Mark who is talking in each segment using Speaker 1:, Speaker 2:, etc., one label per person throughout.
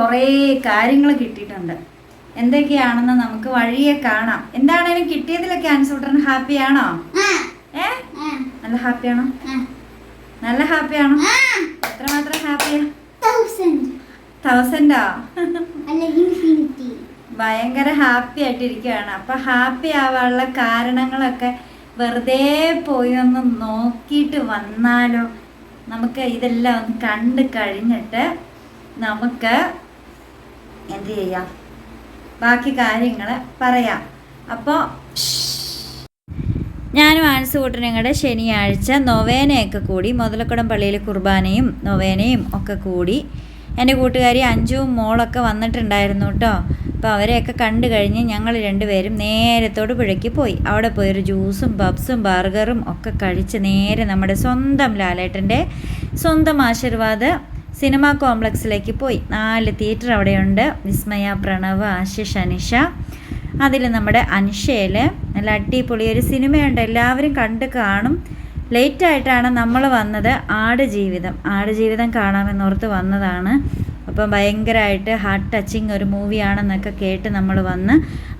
Speaker 1: കുറേ കാര്യങ്ങൾ കിട്ടിയിട്ടുണ്ട്. എന്തൊക്കെയാണെന്ന് നമുക്ക് വഴിയെ കാണാം. എന്താണേലും കിട്ടിയതിലൊക്കെ ആൻസ് ഹാപ്പി ഹാപ്പിയാണോ ഏ? നല്ല ഹാപ്പി ഹാപ്പിയാണോ നല്ല ഹാപ്പി ഹാപ്പിയാണോ എത്രമാത്രം ഹാപ്പിയാ തൗസൻഡോ ഭയങ്കര ഹാപ്പി ആയിട്ടിരിക്കുകയാണ് അപ്പൊ ഹാപ്പി ആവാനുള്ള കാരണങ്ങളൊക്കെ വെറുതെ പോയി ഒന്ന് നോക്കിയിട്ട് വന്നാലോ? നമുക്ക് ഇതെല്ലാം ഒന്ന് കണ്ട് കഴിഞ്ഞിട്ട് നമുക്ക് എന്ത് ചെയ്യാം? ബാക്കി കാര്യങ്ങൾ പറയാം. അപ്പോൾ ഞാനും ആൻസ് കൂട്ടനങ്ങളുടെ ശനിയാഴ്ച നൊവേനയൊക്കെ കൂടി മുതലക്കുടം പള്ളിയിൽ കുർബാനയും നൊവേനയും ഒക്കെ കൂടി എന്റെ കൂട്ടുകാരി അഞ്ചുവും മോളൊക്കെ വന്നിട്ടുണ്ടായിരുന്നു കേട്ടോ അപ്പോൾ അവരെയൊക്കെ കണ്ടു കഴിഞ്ഞ് ഞങ്ങൾ രണ്ടുപേരും നേരത്തോട് പുഴയ്ക്ക് പോയി. അവിടെ പോയി ഒരു ജ്യൂസും പബ്സും ബർഗറും ഒക്കെ കഴിച്ച് നേരെ നമ്മുടെ സ്വന്തം ലാലേട്ടന്റെ സ്വന്തം ആശീർവാദ് സിനിമ കോംപ്ലക്സിലേക്ക് പോയി. നാല് തിയേറ്റർ അവിടെയുണ്ട്. വിസ്മയ പ്രണവ് ആശിഷ് അനിഷ. അതിൽ നമ്മുടെ അനിഷയിൽ നല്ല അടിപൊളി ഒരു സിനിമയുണ്ട്. എല്ലാവരും കണ്ട് കാണും. ലേറ്റ് ആയിട്ടാണ് നമ്മൾ വന്നത്. ആട് ജീവിതം. ആട് ജീവിതം കാണാമെന്നോർത്ത് വന്നതാണ്. അപ്പം ഭയങ്കരമായിട്ട് ഹാർട്ട് ടച്ചിങ് ഒരു മൂവിയാണെന്നൊക്കെ കേട്ട് നമ്മൾ വന്ന്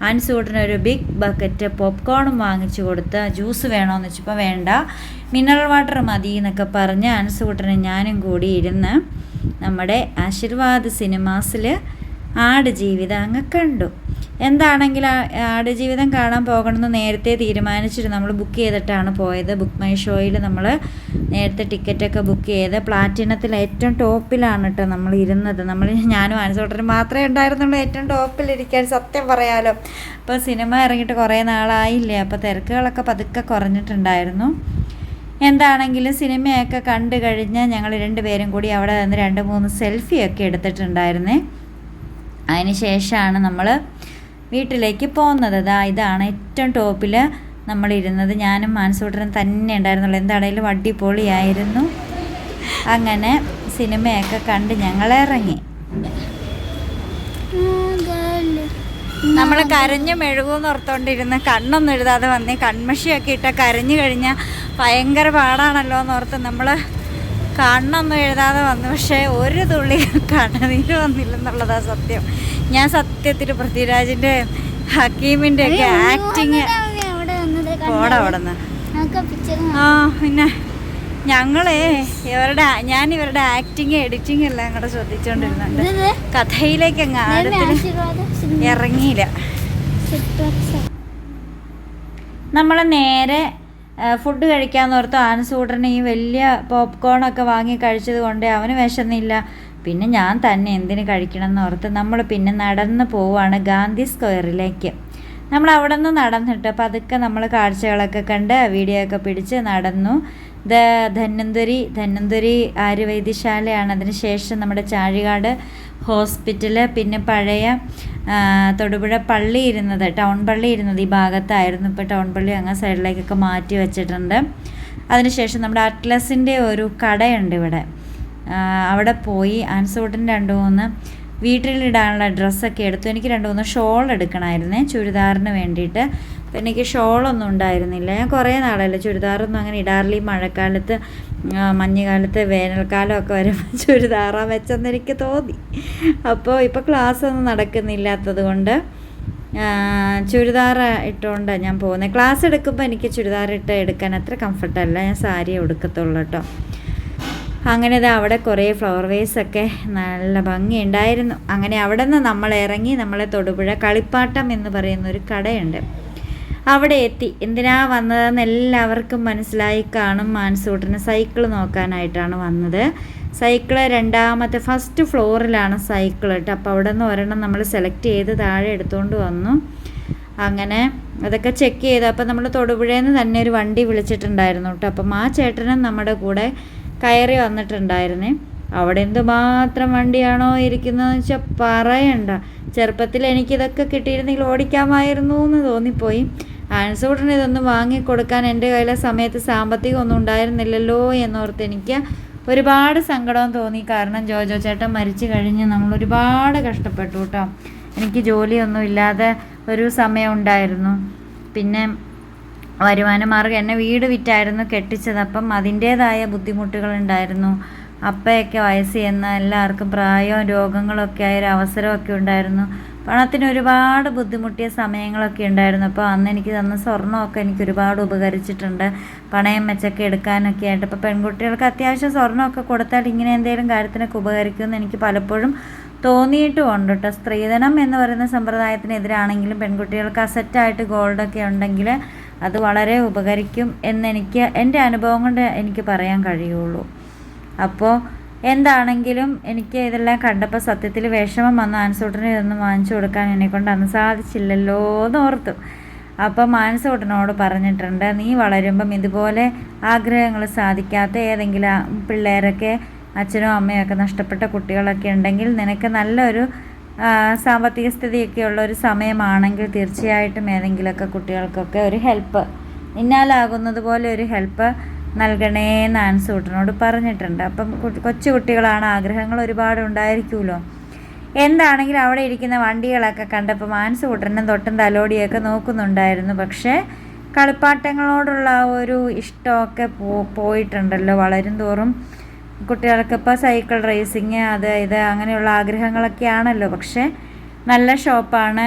Speaker 1: അൻസൂട്ടിന് ഒരു ബിഗ് ബക്കറ്റ് പോപ്കോണും വാങ്ങിച്ചു കൊടുത്ത് ജ്യൂസ് വേണമെന്ന് വെച്ചപ്പോൾ വേണ്ട. മിനറൽ വാട്ടർ മതി എന്നൊക്കെ പറഞ്ഞ് അൻസൂട്ടിന് ഞാനും കൂടി ഇരുന്ന് നമ്മുടെ ആശീർവാദ് സിനിമാസിൽ ആട് ജീവിതം അങ്ങ് കണ്ടു. എന്താണെങ്കിൽ ആട് ജീവിതം കാണാൻ പോകണമെന്ന് നേരത്തെ തീരുമാനിച്ചിട്ട് നമ്മൾ ബുക്ക് ചെയ്തിട്ടാണ് പോയത്. ബുക്ക് മൈ ഷോയിൽ നമ്മൾ നേരത്തെ ടിക്കറ്റൊക്കെ ബുക്ക് ചെയ്ത് പ്ലാറ്റിനത്തിൽ ഏറ്റവും ടോപ്പിലാണ് കേട്ടോ നമ്മൾ ഇരുന്നത്. നമ്മൾ ഞാനും ആനസോട്ടനും മാത്രമേ ഉണ്ടായിരുന്നുള്ളൂ. ഏറ്റവും ടോപ്പിലിരിക്കാൻ സത്യം പറയാലോ. അപ്പോൾ സിനിമ ഇറങ്ങിയിട്ട് കുറേ നാളായില്ലേ? അപ്പോൾ തിരക്കുകളൊക്കെ പതുക്കെ കുറഞ്ഞിട്ടുണ്ടായിരുന്നു. എന്താണെങ്കിലും സിനിമയൊക്കെ കണ്ടു കഴിഞ്ഞ് ഞങ്ങൾ രണ്ടുപേരും കൂടി അവിടെ നിന്ന് രണ്ട് മൂന്ന് സെൽഫിയൊക്കെ എടുത്തിട്ടുണ്ടായിരുന്നേ. അതിന് ശേഷമാണ് നമ്മൾ വീട്ടിലേക്ക് പോകുന്നത്. ഇതാ ഇതാണ് ഏറ്റവും ടോപ്പിൽ നമ്മളിരുന്നത് ഞാനും മാനസൂട്ടനും തന്നെ ഉണ്ടായിരുന്നുള്ളൂ. എന്താണേലും അടിപൊളിയായിരുന്നു. അങ്ങനെ സിനിമയൊക്കെ കണ്ട് ഞങ്ങൾ ഇറങ്ങി. നമ്മൾ കരഞ്ഞു മെഴുകുമെന്ന് ഓർത്തോണ്ടിരുന്ന് കണ്ണൊന്നും എഴുതാതെ വന്നേ. കൺമഷിയൊക്കെ ഇട്ട കരഞ്ഞു കഴിഞ്ഞാൽ ഭയങ്കര പാടാണല്ലോ എന്ന് ഓർത്ത് നമ്മൾ കണ്ണൊന്നും എഴുതാതെ വന്നു. പക്ഷേ ഒരു തുള്ളി കണ്ണുനീര് വന്നില്ലെന്നുള്ളതാ സത്യം. ഞാൻ സത്യത്തിൽ പൃഥ്വിരാജിന്റെ ഹക്കീമിന്റെ ഒക്കെ ആക്ടിങ് പോടാ അവിടെ ആ പിന്നെ ഞങ്ങളെ ഇവരുടെ ഞാൻ ഇവരുടെ ആക്ടിങ് എഡിറ്റിംഗ് എല്ലാം കൂടെ ശ്രദ്ധിച്ചുകൊണ്ടിരുന്നുണ്ട് കഥയിലേക്ക് അങ്ങ് ആഴത്തിൽ ഇറങ്ങിയില്ല. നമ്മൾ നേരെ ഫുഡ് കഴിക്കാന്ന് ഓർത്ത് ആൻസൂട്ടറിന് ഈ വലിയ പോപ്കോണൊക്കെ വാങ്ങി കഴിച്ചത് കൊണ്ട് അവന് വിശന്നില്ല. പിന്നെ ഞാൻ തന്നെ എന്തിന് കഴിക്കണം എന്ന് ഓർത്ത് നമ്മൾ പിന്നെ നടന്ന് പോവുകയാണ് ഗാന്ധി സ്ക്വയറിലേക്ക്. നമ്മൾ അവിടെ നിന്ന് നടന്നിട്ട് പതുക്കെ നമ്മൾ കാഴ്ചകളൊക്കെ കണ്ട് വീഡിയോ ഒക്കെ പിടിച്ച് നടന്നു. ദ ധന്വന്തരി ധന്വന്തരി ആര്യവൈദ്യശാലയാണ് അതിന് ശേഷം നമ്മുടെ ചാഴികാട്. ഹോസ്പിറ്റൽ പിന്നെ പഴയ തൊടുപുഴ പള്ളി ഇരുന്നത് ടൗൺ പള്ളി ഇരുന്നത് ഈ ഭാഗത്തായിരുന്നു. ഇപ്പോൾ ടൗൺ പള്ളി അങ്ങ് സൈഡിലേക്കൊക്കെ മാറ്റി വെച്ചിട്ടുണ്ട്. അതിനുശേഷം നമ്മുടെ അറ്റ്ലസിന്റെ ഒരു കടയുണ്ട് ഇവിടെ. അവിടെ പോയി അൻസൂട്ടിന് രണ്ട് മൂന്ന് വീട്ടിലിടാനുള്ള ഡ്രസ്സൊക്കെ എടുത്തു. എനിക്ക് രണ്ട് മൂന്ന് ഷോൾ എടുക്കണമായിരുന്നേ ചുരിദാറിന് വേണ്ടിയിട്ട്. അപ്പം എനിക്ക് ഷോളൊന്നും ഉണ്ടായിരുന്നില്ല. ഞാൻ കുറേ നാളല്ലേ ചുരിദാറൊന്നും അങ്ങനെ ഇടാറില്ല. ഈ മഴക്കാലത്ത് മഞ്ഞുകാലത്ത് വേനൽക്കാലമൊക്കെ വരുമ്പോൾ ചുരിദാറാൻ വെച്ചെന്ന് എനിക്ക് തോന്നി. അപ്പോൾ ഇപ്പോൾ ക്ലാസ് ഒന്നും നടക്കുന്നില്ലാത്തത് കൊണ്ട് ചുരിദാർ ഇട്ടുകൊണ്ട് ഞാൻ പോകുന്നത് ക്ലാസ് എടുക്കുമ്പോൾ എനിക്ക് ചുരിദാർ ഇട്ട് എടുക്കാൻ അത്ര കംഫർട്ടല്ല ഞാൻ സാരി എടുക്കത്തുള്ളൂ കേട്ടോ അങ്ങനെ ഇത് അവിടെ കുറേ ഫ്ലവർ വേസൊക്കെ നല്ല ഭംഗിയുണ്ടായിരുന്നു. അങ്ങനെ അവിടെ നിന്ന് നമ്മൾ ഇറങ്ങി നമ്മളെ തൊടുപുഴ കളിപ്പാട്ടം എന്ന് പറയുന്ന ഒരു കടയുണ്ട്. അവിടെ എത്തി. എന്തിനാ വന്നതെന്ന് എല്ലാവർക്കും മനസ്സിലായി കാണും മാൻസൂട്ടിന് സൈക്കിൾ നോക്കാനായിട്ടാണ് വന്നത്. സൈക്കിൾ രണ്ടാമത്തെ ഫസ്റ്റ് ഫ്ലോറിലാണ് സൈക്കിൾ കേട്ടോ. അപ്പോൾ അവിടെ നിന്ന് ഒരെണ്ണം നമ്മൾ സെലക്ട് ചെയ്ത് താഴെ എടുത്തുകൊണ്ട് വന്നു. അങ്ങനെ അതൊക്കെ ചെക്ക് ചെയ്ത്. അപ്പോൾ നമ്മൾ തൊടുപുഴയിൽ നിന്ന് തന്നെ ഒരു വണ്ടി വിളിച്ചിട്ടുണ്ടായിരുന്നു കേട്ടോ. അപ്പം ആ ചേട്ടനും നമ്മുടെ കൂടെ കയറി വന്നിട്ടുണ്ടായിരുന്നേ. അവിടെ എന്തുമാത്രം വണ്ടിയാണോ ഇരിക്കുന്നതെന്ന് വെച്ചാൽ പറയണ്ട. ചെറുപ്പത്തിൽ എനിക്കിതൊക്കെ കിട്ടിയിരുന്നെങ്കിൽ ഓടിക്കാമായിരുന്നു എന്ന് തോന്നിപ്പോയി. ആൻസൂട്ടിന് ഇതൊന്നും വാങ്ങിക്കൊടുക്കാൻ എന്റെ കയ്യിലെ സമയത്ത് സാമ്പത്തികമൊന്നും ഉണ്ടായിരുന്നില്ലല്ലോ എന്നോർത്ത് എനിക്ക് ഒരുപാട് സങ്കടം തോന്നി. കാരണം ജോജോ ചേട്ടൻ മരിച്ചു കഴിഞ്ഞ് നമ്മൾ ഒരുപാട് കഷ്ടപ്പെട്ടു കേട്ടോ. എനിക്ക് ജോലിയൊന്നും ഇല്ലാതെ ഒരു സമയം ഉണ്ടായിരുന്നു. പിന്നെ വരുമാന മാർഗം എന്നെ വീട് വിറ്റായിരുന്നു കെട്ടിച്ചത്. അപ്പം അതിന്റേതായ ബുദ്ധിമുട്ടുകൾ ഉണ്ടായിരുന്നു. അപ്പയൊക്കെ വയസ്സ് ചെന്ന എല്ലാവർക്കും പ്രായവും രോഗങ്ങളൊക്കെ ആയ ഒരു അവസരമൊക്കെ ഉണ്ടായിരുന്നു. പണത്തിന് ഒരുപാട് ബുദ്ധിമുട്ടിയ സമയങ്ങളൊക്കെ ഉണ്ടായിരുന്നു. അപ്പോൾ അന്ന് എനിക്ക് തന്ന സ്വർണമൊക്കെ എനിക്ക് ഒരുപാട് ഉപകരിച്ചിട്ടുണ്ട്. പണയം വെച്ചൊക്കെ എടുക്കാനൊക്കെ ആയിട്ട്. ഇപ്പോൾ പെൺകുട്ടികൾക്ക് അത്യാവശ്യം സ്വർണമൊക്കെ കൊടുത്താൽ ഇങ്ങനെ എന്തെങ്കിലും കാര്യത്തിനൊക്കെ ഉപകരിക്കുമെന്ന് എനിക്ക് പലപ്പോഴും തോന്നിയിട്ടുമുണ്ട് കേട്ടോ. സ്ത്രീധനം എന്ന് പറയുന്ന സമ്പ്രദായത്തിനെതിരാണെങ്കിലും പെൺകുട്ടികൾക്ക് അസറ്റായിട്ട് ഗോൾഡൊക്കെ ഉണ്ടെങ്കിൽ അത് വളരെ ഉപകരിക്കും എന്നെനിക്ക് എന്റെ അനുഭവം കൊണ്ട് എനിക്ക് പറയാൻ കഴിയുള്ളൂ. അപ്പോൾ എന്താണെങ്കിലും എനിക്ക് ഇതെല്ലാം കണ്ടപ്പോൾ സത്യത്തിൽ വിഷമം വന്ന്. ആൻസൂട്ടന് ഇതൊന്നും വാങ്ങിച്ചു കൊടുക്കാൻ എന്നെക്കൊണ്ട് അന്ന് സാധിച്ചില്ലല്ലോ എന്ന് ഓർത്തു. അപ്പോൾ മാനസൂട്ടനോട് പറഞ്ഞിട്ടുണ്ട് നീ വളരുമ്പം ഇതുപോലെ ആഗ്രഹങ്ങൾ സാധിക്കാത്ത ഏതെങ്കിലും പിള്ളേരൊക്കെ അച്ഛനും അമ്മയൊക്കെ നഷ്ടപ്പെട്ട കുട്ടികളൊക്കെ ഉണ്ടെങ്കിൽ നിനക്ക് നല്ലൊരു സാമ്പത്തിക സ്ഥിതിയൊക്കെയുള്ള ഒരു സമയമാണെങ്കിൽ തീർച്ചയായിട്ടും ഏതെങ്കിലുമൊക്കെ കുട്ടികൾക്കൊക്കെ ഒരു ഹെൽപ്പ് ഇന്നാലാകുന്നത് പോലെ ഒരു ഹെൽപ്പ് നൽകണേ എന്ന് ആൻസൂട്ടനോട് പറഞ്ഞിട്ടുണ്ട്. അപ്പം കൊച്ചുകുട്ടികളാണ് കൊച്ചു കുട്ടികളാണ് ആഗ്രഹങ്ങൾ ഒരുപാട് ഉണ്ടായിരിക്കുമല്ലോ. എന്താണെങ്കിലും അവിടെ ഇരിക്കുന്ന വണ്ടികളൊക്കെ കണ്ടപ്പോൾ ആൻസൂട്ടനും തൊട്ടും തലോടിയൊക്കെ നോക്കുന്നുണ്ടായിരുന്നു. പക്ഷേ കളിപ്പാട്ടങ്ങളോടുള്ള ഒരു ഇഷ്ടമൊക്കെ പോ പോയിട്ടുണ്ടല്ലോ വളരും തോറും. കുട്ടികൾക്ക് ഇപ്പോൾ സൈക്കിൾ റേസിങ് അത് ഇത് അങ്ങനെയുള്ള ആഗ്രഹങ്ങളൊക്കെയാണല്ലോ. പക്ഷേ നല്ല ഷോപ്പാണ്.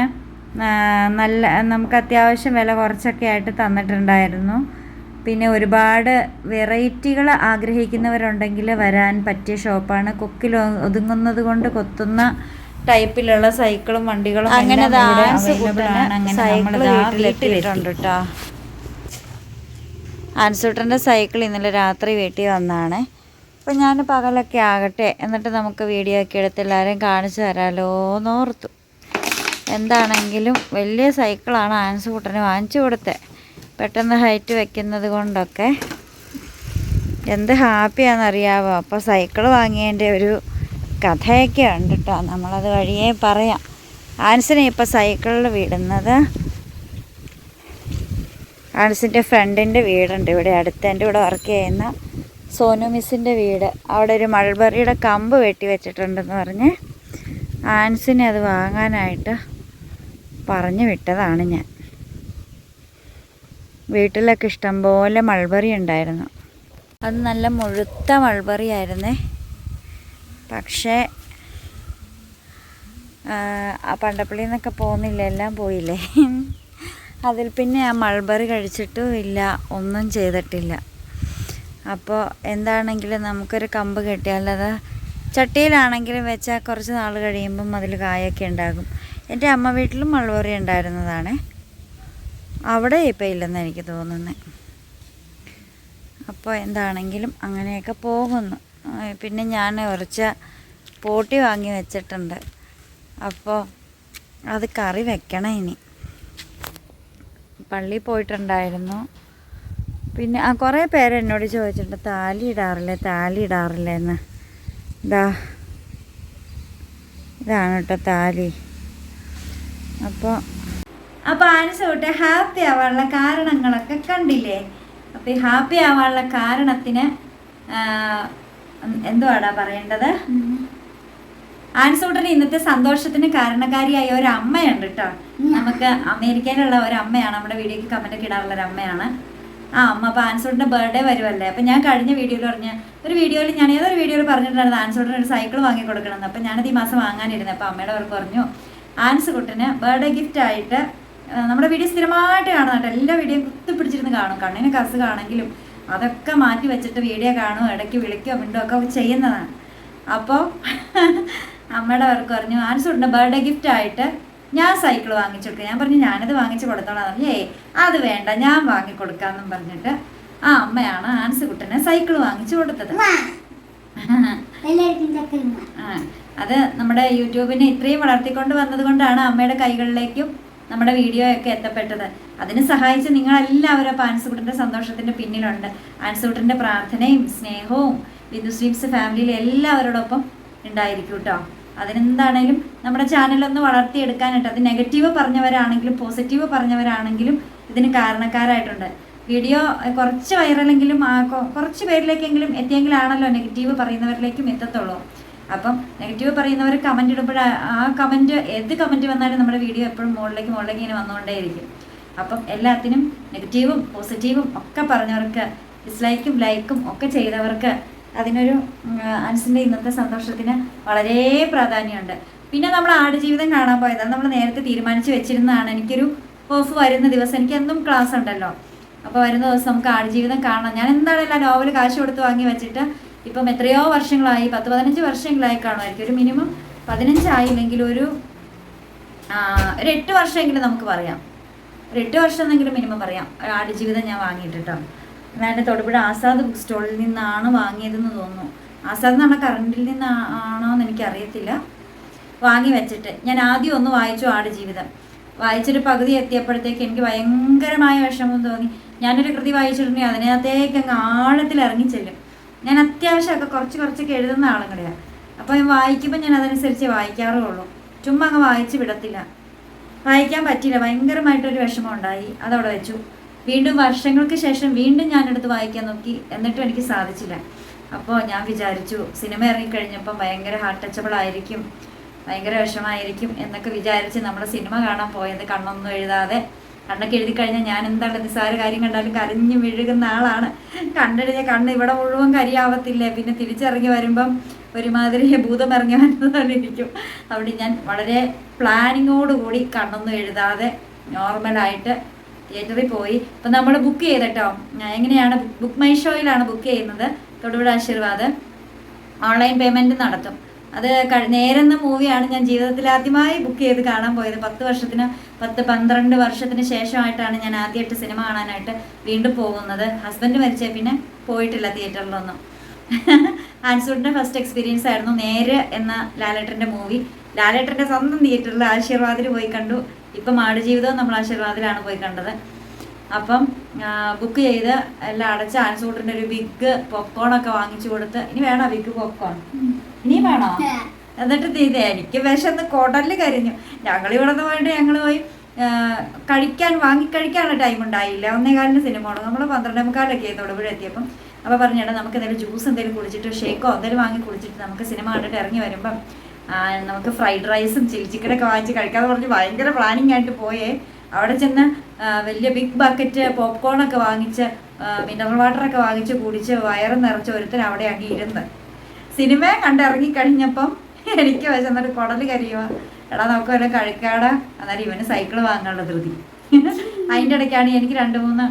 Speaker 1: നല്ല നമുക്ക് അത്യാവശ്യം വില കുറച്ചൊക്കെ ആയിട്ട് തന്നിട്ടുണ്ടായിരുന്നു. പിന്നെ ഒരുപാട് വെറൈറ്റികൾ ആഗ്രഹിക്കുന്നവരുണ്ടെങ്കിൽ വരാൻ പറ്റിയ ഷോപ്പാണ്. കൊക്കിൽ ഒതുങ്ങുന്നത് കൊണ്ട് കൊത്തുന്ന ടൈപ്പിലുള്ള സൈക്കിളും വണ്ടികളും
Speaker 2: അങ്ങനെ
Speaker 1: അൻസൂട്ടന്റെ
Speaker 2: വീട്ടിലെത്തിയിട്ടുണ്ട്
Speaker 1: കേട്ടോ ആൻസൂട്ടന്റെ സൈക്കിൾ ഇന്നലെ രാത്രി വീട്ടിൽ വന്നാണ്. അപ്പം ഞാൻ പകലൊക്കെ ആകട്ടെ. എന്നിട്ട് നമുക്ക് വീഡിയോ ഒക്കെ എടുത്ത് എല്ലാവരും കാണിച്ചു തരാമല്ലോ എന്നോർത്തു എന്താണെങ്കിലും വലിയ സൈക്കിളാണ് ആൻസൂട്ടന് വാങ്ങിച്ചു കൊടുത്തത് പെട്ടെന്ന് ഹൈറ്റ് വെക്കുന്നത് കൊണ്ടൊക്കെ. എന്ത് ഹാപ്പിയാണെന്നറിയാവോ? അപ്പോൾ സൈക്കിൾ വാങ്ങിയതിന്റെ ഒരു കഥയൊക്കെ ഉണ്ട് കേട്ടോ നമ്മളത് വഴിയേ പറയാം. ആൻസിനെ ഇപ്പോൾ സൈക്കിളിൽ വിടുന്നത്. ആൻസിന്റെ ഫ്രണ്ടിന്റെ വീടുണ്ട്. ഇവിടെ അടുത്ത് എന്റെ ഇവിടെ വർക്ക് ചെയ്യുന്ന സോനു മിസ്സിന്റെ വീട്. അവിടെ ഒരു മൾബറിയുടെ കമ്പ് വെട്ടി വെച്ചിട്ടുണ്ടെന്ന് പറഞ്ഞ് ആൻസിനെ അത് വാങ്ങാനായിട്ട് പറഞ്ഞു വിട്ടതാണ് ഞാൻ. വീട്ടിലൊക്കെ ഇഷ്ടംപോലെ മൾബറി ഉണ്ടായിരുന്നു. അത് നല്ല മുഴുത്ത മൾബറി ആയിരുന്നേ. പക്ഷേ ആ പണ്ടപ്പള്ളിയിൽ നിന്നൊക്കെ പോകുന്നില്ല എല്ലാം പോയില്ലേ? അതിൽ പിന്നെ ആ മൾബറി കഴിച്ചിട്ടും ഇല്ല ഒന്നും ചെയ്തിട്ടില്ല. അപ്പോൾ എന്താണെങ്കിലും നമുക്കൊരു കമ്പ് കിട്ടിയാൽ അത് ചട്ടിയിലാണെങ്കിലും വെച്ചാൽ കുറച്ച് നാൾ കഴിയുമ്പം അതിൽ കായൊക്കെ ഉണ്ടാകും. എന്റെ അമ്മ വീട്ടിലും മൾബറി ഉണ്ടായിരുന്നതാണ്. അവിടെ ഇപ്പം ഇല്ലെന്ന് എനിക്ക് തോന്നുന്നത് അപ്പോൾ എന്താണെങ്കിലും അങ്ങനെയൊക്കെ പോകുന്നു. പിന്നെ ഞാൻ ഉറച്ച പോട്ടി വാങ്ങി വെച്ചിട്ടുണ്ട്. അപ്പോൾ അത് കറി വെക്കണം ഇനി. പള്ളി പോയിട്ടുണ്ടായിരുന്നു. പിന്നെ ആ കുറേ പേര് എന്നോട് ചോദിച്ചിട്ടുണ്ട് താലി ഇടാറില്ലേ താലി ഇടാറില്ലേ എന്ന്. ഇതാ ഇതാണ് കേട്ടോ താലി. അപ്പോൾ അപ്പോൾ ആനസോട്ടെ ഹാപ്പി ആവാനുള്ള കാരണങ്ങളൊക്കെ കണ്ടില്ലേ? അപ്പോൾ ഈ ഹാപ്പി ആവാനുള്ള കാരണത്തിന് എന്തുവാടാ പറയേണ്ടത്? ആൻസൂട്ടന് ഇന്നത്തെ സന്തോഷത്തിന് കാരണക്കാരിയായ ഒരു അമ്മയുണ്ട് കേട്ടോ നമുക്ക് അമേരിക്കയിലുള്ള ഒരു അമ്മയാണ് നമ്മുടെ വീഡിയോക്ക് കമന്റ് ഒക്കെ ഇടാറുള്ള ഒരു അമ്മയാണ്. ആ അമ്മ അപ്പോൾ ആൻസൂട്ടിന്റെ ബർത്ത്ഡേ വരുമല്ലേ അപ്പം ഞാൻ കഴിഞ്ഞ വീഡിയോയിൽ പറഞ്ഞ ഒരു വീഡിയോയിൽ ഞാൻ ഏതൊരു വീഡിയോയിൽ പറഞ്ഞിട്ടുണ്ടായിരുന്നു ആൻസൂട്ടിന് ഒരു സൈക്കിൾ വാങ്ങി കൊടുക്കണമെന്ന്. അപ്പം ഞാനത് ഈ മാസം വാങ്ങാനിരുന്നു അപ്പോൾ അമ്മയുടെ അവർക്ക് പറഞ്ഞു ആൻസ് കുട്ടിന് ബർത്ത്ഡേ ഗിഫ്റ്റ് ആയിട്ട് നമ്മുടെ വീഡിയോ സ്ഥിരമായിട്ട് കാണുന്നുണ്ട് കേട്ടോ. എല്ലാ വീഡിയോയും കുത്തിപ്പിടിച്ചിരുന്ന് കാണും. കണ്ണിന് കസുകാണെങ്കിലും അതൊക്കെ മാറ്റി വെച്ചിട്ട് വീഡിയോ കാണും ഇടയ്ക്ക് വിളിക്കുകയോ മിണ്ടോ ഒക്കെ ചെയ്യുന്നതാണ്. അപ്പോൾ അമ്മയുടെ വർക്ക് പറഞ്ഞു ആൻസൂട്ടിന്റെ ബർത്ത്ഡേ ഗിഫ്റ്റ് ആയിട്ട് ഞാൻ സൈക്കിൾ വാങ്ങിച്ചു കൊടുക്കുക ഞാൻ പറഞ്ഞു ഞാനിത് വാങ്ങിച്ചു കൊടുത്തോളാം. പറഞ്ഞു ഏയ് അത് വേണ്ട ഞാൻ വാങ്ങി കൊടുക്കാമെന്നും പറഞ്ഞിട്ട് ആ അമ്മയാണ് ആൻസ് കുട്ടനെ സൈക്കിൾ വാങ്ങിച്ചു കൊടുത്തത്. അത് നമ്മുടെ യൂട്യൂബിനെ ഇത്രയും വളർത്തിക്കൊണ്ട് വന്നത് കൊണ്ടാണ് അമ്മയുടെ കൈകളിലേക്കും നമ്മുടെ വീഡിയോയൊക്കെ എത്തപ്പെട്ടത്. അതിന് സഹായിച്ച് നിങ്ങളെല്ലാവരും അപ്പോൾ ആൻസുകുട്ടന്റെ സന്തോഷത്തിന്റെ പിന്നിലുണ്ട്. ആൻസുകുട്ടന്റെ പ്രാർത്ഥനയും സ്നേഹവും ബിന്ദു സ്വീപ്സ് ഫാമിലിയിലെ എല്ലാവരോടൊപ്പം ഉണ്ടായിരിക്കും കേട്ടോ അതിനെന്താണേലും നമ്മുടെ ചാനലൊന്ന് വളർത്തിയെടുക്കാനായിട്ട് അത് നെഗറ്റീവ് പറഞ്ഞവരാണെങ്കിലും പോസിറ്റീവ് പറഞ്ഞവരാണെങ്കിലും ഇതിന് കാരണക്കാരായിട്ടുണ്ട്. വീഡിയോ കുറച്ച് വൈറലെങ്കിലും കുറച്ച് പേരിലേക്കെങ്കിലും എത്തിയെങ്കിലാണല്ലോ നെഗറ്റീവ് പറയുന്നവരിലേക്കും എത്തത്തുള്ളൂ. അപ്പം നെഗറ്റീവ് പറയുന്നവർ കമന്റ് ഇടുമ്പോൾ ആ കമന്റ് എന്ത് കമന്റ് വന്നാലും നമ്മുടെ വീഡിയോ എപ്പോഴും മുകളിലേക്ക് മുകളിലേക്ക് ഇങ്ങനെ വന്നുകൊണ്ടേയിരിക്കും. അപ്പം എല്ലാത്തിനും നെഗറ്റീവും പോസിറ്റീവും ഒക്കെ പറഞ്ഞവർക്ക് ഡിസ്ലൈക്കും ലൈക്കും ഒക്കെ ചെയ്തവർക്ക് അതിനൊരു അനുസിന്റെ ഇന്നത്തെ സന്തോഷത്തിന് വളരെ പ്രാധാന്യമുണ്ട്. പിന്നെ നമ്മൾ ആടുജീവിതം കാണാൻ പോയതാണ് നമ്മൾ നേരത്തെ തീരുമാനിച്ച് വെച്ചിരുന്നതാണ്. എനിക്കൊരു ഓഫ് വരുന്ന ദിവസം എനിക്ക് എന്നും ക്ലാസ് ഉണ്ടല്ലോ. അപ്പോൾ വരുന്ന ദിവസം നമുക്ക് ആടുജീവിതം കാണാം ഞാൻ എന്താണെല്ലാം നോവൽ കാശ് കൊടുത്ത് വാങ്ങി വെച്ചിട്ട് ഇപ്പം എത്രയോ വർഷങ്ങളായി പത്ത് പതിനഞ്ച് വർഷങ്ങളായി കാണുമായിരിക്കും. ഒരു മിനിമം പതിനഞ്ചായില്ലെങ്കിൽ ഒരു ഒരു എട്ട് വർഷമെങ്കിലും നമുക്ക് പറയാം. ഒരു എട്ട് വർഷം എന്നെങ്കിലും മിനിമം പറയാം ആടുജീവിതം ഞാൻ വാങ്ങിയിട്ട് കേട്ടോ ഞാൻ തൊടുപുഴ ആസാദ് ബുക്ക് സ്റ്റോളിൽ നിന്നാണ് വാങ്ങിയതെന്ന് തോന്നുന്നു. ആസാദ് എന്നാണ് കറണ്ടിൽ നിന്നാണോ എന്ന് എനിക്കറിയത്തില്ല. വാങ്ങി വെച്ചിട്ട്. ഞാൻ ആദ്യം ഒന്ന് വായിച്ചു ആടുജീവിതം വായിച്ചിട്ട് പകുതി എത്തിയപ്പോഴത്തേക്ക് എനിക്ക് ഭയങ്കരമായ വിഷമം തോന്നി. ഞാനൊരു കൃതി വായിച്ചിട്ടുണ്ടെങ്കിൽ അതിനകത്തേക്ക് അങ്ങ് ആഴത്തിൽ ഇറങ്ങി ചെല്ലും. ഞാൻ അത്യാവശ്യമൊക്കെ കുറച്ച് കുറച്ചൊക്കെ എഴുതുന്ന ആളും കൂടെയാണ് അപ്പോൾ വായിക്കുമ്പോൾ ഞാൻ അതനുസരിച്ച് വായിക്കാറുള്ളൂ. ചുമ്മാ അങ്ങ് വായിച്ച് വിടത്തില്ല. വായിക്കാൻ പറ്റില്ല ഭയങ്കരമായിട്ടൊരു വിഷമം ഉണ്ടായി അതവിടെ വെച്ചു. വീണ്ടും വർഷങ്ങൾക്ക് ശേഷം വീണ്ടും ഞാനെടുത്ത് വായിക്കാൻ നോക്കി. എന്നിട്ടും എനിക്ക് സാധിച്ചില്ല. അപ്പോൾ ഞാൻ വിചാരിച്ചു സിനിമ ഇറങ്ങിക്കഴിഞ്ഞപ്പം ഭയങ്കര ഹാർട്ട് ടച്ചബിൾ ആയിരിക്കും. ഭയങ്കര വിഷമായിരിക്കും എന്നൊക്കെ വിചാരിച്ച് നമ്മൾ സിനിമ കാണാൻ പോയത് കണ്ണൊന്നും എഴുതാതെ കണ്ണൊക്കെ എഴുതി കഴിഞ്ഞാൽ ഞാൻ എന്താണ് നിസ്സാര കാര്യം കണ്ടാലും കരഞ്ഞു വിഴുകുന്ന ആളാണ്. കണ്ടെഴുതിയ കണ്ണ് ഇവിടെ മുഴുവൻ കരിയാവത്തില്ലേ? പിന്നെ തിരിച്ചിറങ്ങി വരുമ്പം ഒരുമാതിരി ഭൂതം ഇറങ്ങി വരുന്നതാണ് ഇരിക്കും അവിടെ ഞാൻ വളരെ പ്ലാനിങ്ങോടുകൂടി കണ്ണൊന്നും എഴുതാതെ നോർമലായിട്ട് തിയേറ്ററിൽ പോയി. അപ്പം നമ്മൾ ബുക്ക് ചെയ്തിട്ടോ? എങ്ങനെയാണ് ബുക്ക് മൈ ഷോയിലാണ് ബുക്ക് ചെയ്യുന്നത്. തൊടുപുഴ ആശീർവാദ്. ഓൺലൈൻ പേയ്മെന്റ് നടത്തും. അത് നേരെന്ന മൂവിയാണ് ഞാൻ ജീവിതത്തിൽ ആദ്യമായി ബുക്ക് ചെയ്ത് കാണാൻ പോയത്. പത്ത് വർഷത്തിന് പത്ത് പന്ത്രണ്ട് വർഷത്തിന് ശേഷമായിട്ടാണ് ഞാൻ ആദ്യമായിട്ട് സിനിമ കാണാനായിട്ട് വീണ്ടും പോകുന്നത്. ഹസ്ബൻഡ് മരിച്ചേ പിന്നെ പോയിട്ടില്ല തിയേറ്ററിലൊന്നും ആൻസൂട്ടിന്റെ ഫസ്റ്റ് എക്സ്പീരിയൻസ് ആയിരുന്നു നേര് എന്ന ലാലേട്ടന്റെ മൂവി ലാലേട്ടന്റെ സ്വന്തം തിയേറ്ററിൽ ആശീർവാദിൽ പോയി കണ്ടു. ഇപ്പം ആടുജീവിതവും നമ്മൾ ആശീർവാദിലാണ് പോയി കണ്ടത്. അപ്പം ബുക്ക് ചെയ്ത് എല്ലാം അടച്ച് ആൻസൂട്ടിന്റെ ഒരു ബിഗ് പോപ്കോൺ ഒക്കെ വാങ്ങിച്ചു കൊടുത്ത് ഇനി വേണോ ബിഗ് പോപ്കോൺ ഇനിയും വേണോ? എന്നിട്ട് ഇത് എനിക്ക് വിശന്ന് കുടൽ കരിഞ്ഞു. ഞങ്ങൾ ഇവിടെ നിന്ന് പോയിട്ട് ഞങ്ങൾ പോയി കഴിക്കാൻ വാങ്ങി കഴിക്കാനുള്ള ടൈം ഉണ്ടായില്ല. ഒന്നേകാലിന് സിനിമ ആണ് നമ്മൾ പന്ത്രണ്ടേ മുക്കാലൊക്കെ തൊടുപുഴ എത്തിയപ്പം. അപ്പോൾ പറഞ്ഞേട്ടാ നമുക്ക് എന്തെങ്കിലും ജ്യൂസ് എന്തെങ്കിലും കുടിച്ചിട്ട് ഷേക്കോ എന്തെങ്കിലും വാങ്ങി കുടിച്ചിട്ട് നമുക്ക് സിനിമ കണ്ടിട്ട് ഇറങ്ങി വരുമ്പം നമുക്ക് ഫ്രൈഡ് റൈസും ചില്ലി ചിക്കനൊക്കെ വാങ്ങിച്ച് കഴിക്കാമെന്ന് പറഞ്ഞ് ഭയങ്കര പ്ലാനിങ് ആയിട്ട് പോയേ. അവിടെ ചെന്ന് വലിയ ബിഗ് ബക്കറ്റ് പോപ്കോൺ ഒക്കെ വാങ്ങിച്ച് മിനറൽ വാട്ടറൊക്കെ വാങ്ങിച്ച് കുടിച്ച് വയറ് നിറച്ച് ഒരുത്തൻ അവിടെ അങ്ങ് ഇരുന്ന്. സിനിമ കണ്ടിറങ്ങി കഴിഞ്ഞപ്പം എനിക്ക് വിശന്നിട്ട് കുടൽ കരിയുക എടാ നമുക്ക് വല്ല കഴിക്കാടാ. അന്നേരം ഇവന് സൈക്കിൾ വാങ്ങാനുള്ള ധൃതി. അതിന്റെ ഇടയ്ക്കാണ് എനിക്ക് രണ്ട് മൂന്ന്